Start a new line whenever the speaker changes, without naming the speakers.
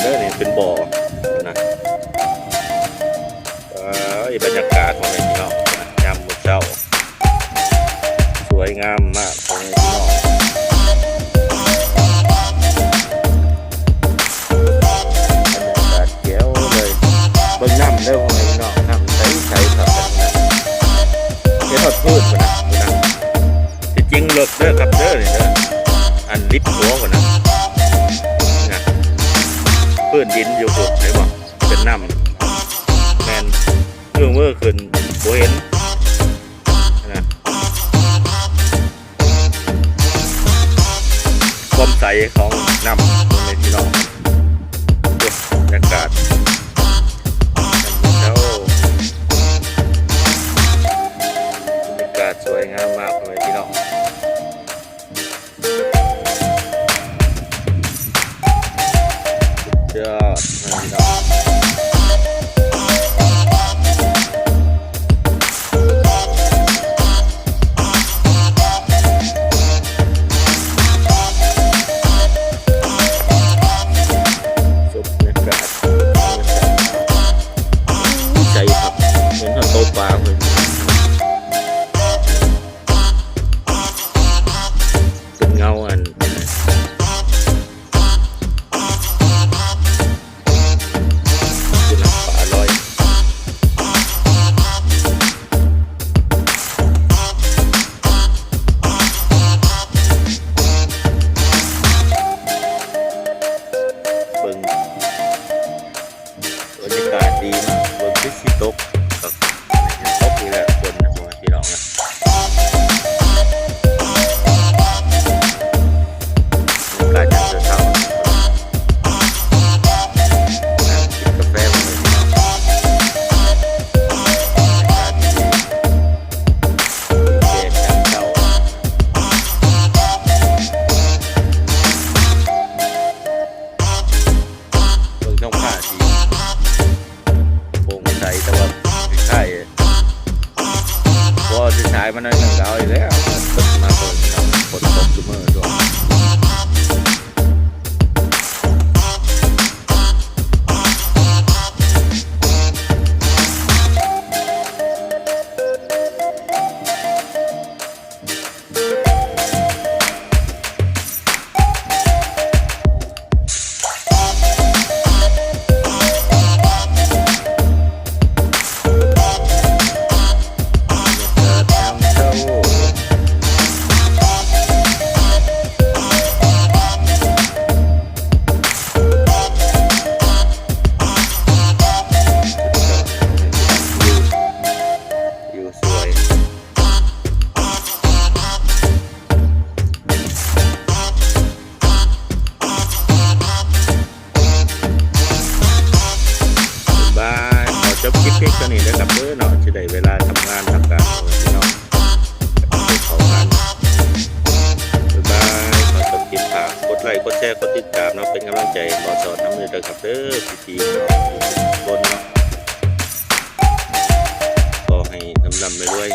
เด้อเนี่ยเป็นบ่อนะเอ้ยบรรยากาศของพี่น้องนะยามมื้อเช้า สวยงามมากของพี่น้องบรรยากาศเขียวเลยบิ่งน้ำเด้อของพี่น้องน้ำใสๆครับนะเฮ็ดทอดพืชพุ่นนะพุ่นนะที่จริงเลิกเด้อครับเด้อเนี่ยเด้ออันลิฟต์หัวพุ่นนะ พื้นดินอยู่พุ่นได้บ่เป็นน้ำแมนเมื่อเมื่อขึ้นบ่เห็นนะความใสของน้ำในพี่น้องดูบรรยากาศบรรยากาศสวยงามมากเลยพี่น้อง ด รรย งใสแต่ว่าใช่พอจะฉายมันนั่นหนึ่าอยู่แล้วตกมาเปิดเอาฝนตกจุเมอด้วยานี้นะครับเด้อเนาะจะได้เวลาทำงานทำการของพี่น้องไปเขางานบ๊ายบายขอจบคลิปฝากกดไลค์กดแชร์กดติดตามเนาะเป็นกำลังใจบอสอนน้ำมือเด้อครับเด้อพี่ๆเนาะทุกคนเนาะขอให้ลำลำไปด้วย